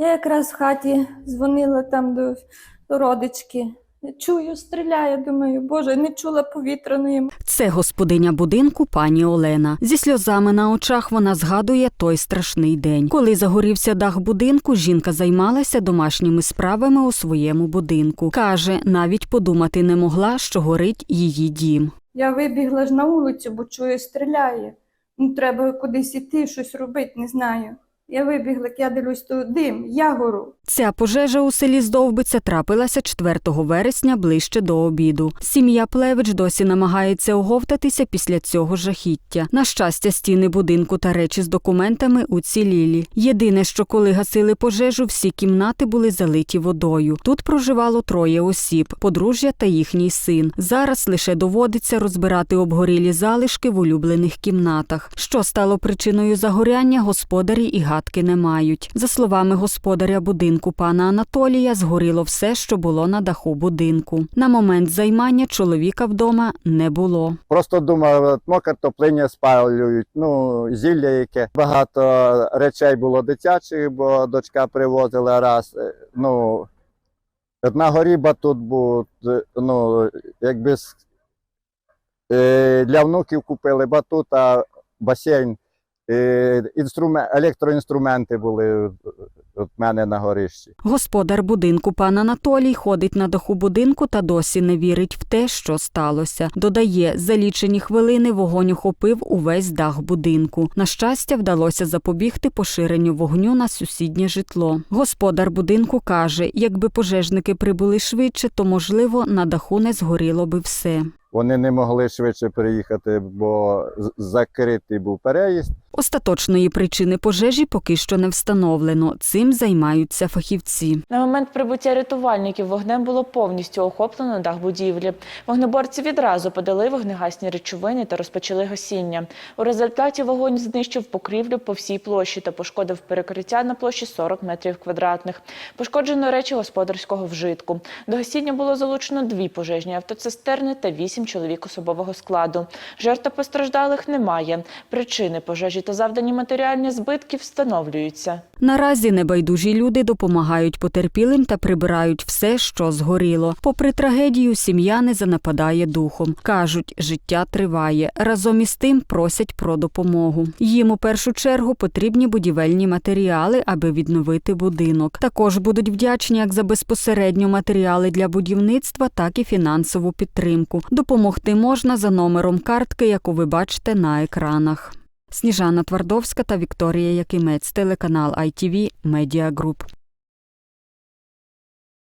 Я якраз в хаті дзвонила там до, до родички. Чую, стріляє, думаю, боже, не чула повітряної. Це господиня будинку пані Олена. Зі сльозами на очах вона згадує той страшний день. Коли загорівся дах будинку, жінка займалася домашніми справами у своєму будинку. Каже, навіть подумати не могла, що горить її дім. Я вибігла ж на вулицю, бо чую, стріляє. Ну, треба кудись іти, щось робити, не знаю. Я вибігла, я дивлюсь, то дим, я гору. Ця пожежа у селі Здовбиця трапилася 4 вересня ближче до обіду. Сім'я Плевич досі намагається оговтатися після цього жахіття. На щастя, стіни будинку та речі з документами уцілілі. Єдине, що коли гасили пожежу, всі кімнати були залиті водою. Тут проживало троє осіб: подружжя та їхній син. Зараз лише доводиться розбирати обгорілі залишки в улюблених кімнатах. Що стало причиною загоряння, господарі і гадки не мають. За словами господаря будинку пана Анатолія, згоріло все, що було на даху будинку. На момент займання чоловіка вдома не було. Просто думав, ну, картоплиня спалюють, ну, зілля яке. Багато речей було дитячих, бо дочка привозила раз. Е, Ну, на горі батут був, ну, якби е, для внуків купили батут, а басейн, інструмен, електроінструменти були от мене на горищі. Господар будинку пан Анатолій ходить на даху будинку та досі не вірить в те, що сталося. Додає, за лічені хвилини вогонь охопив увесь дах будинку. На щастя, вдалося запобігти поширенню вогню на сусіднє житло. Господар будинку каже, якби пожежники прибули швидше, то можливо на даху не згоріло би все. Вони не могли швидше приїхати, бо закритий був переїзд. Остаточної причини пожежі поки що не встановлено. Цим займаються фахівці. На момент прибуття рятувальників вогнем було повністю охоплено дах будівлі. Вогнеборці відразу подали вогнегасні речовини та розпочали гасіння. У результаті вогонь знищив покрівлю по всій площі та пошкодив перекриття на площі 40 метрів квадратних. Пошкоджено речі господарського вжитку. До гасіння було залучено дві пожежні автоцистерни та вісім чоловік особового складу. Жертв постраждалих немає. Причини пожежі та завдані матеріальні збитки встановлюються. Наразі небайдужі люди допомагають потерпілим та прибирають все, що згоріло. Попри трагедію, сім'я не занападає духом. кажуть, життя триває. Разом із тим просять про допомогу. Їм у першу чергу потрібні будівельні матеріали, аби відновити будинок. Також будуть вдячні як за безпосередньо матеріали для будівництва, так і фінансову підтримку. Допомогти можна за номером картки, яку ви бачите на екранах. Сніжана Твардовська та Вікторія Якимець, телеканал ITV Media Group.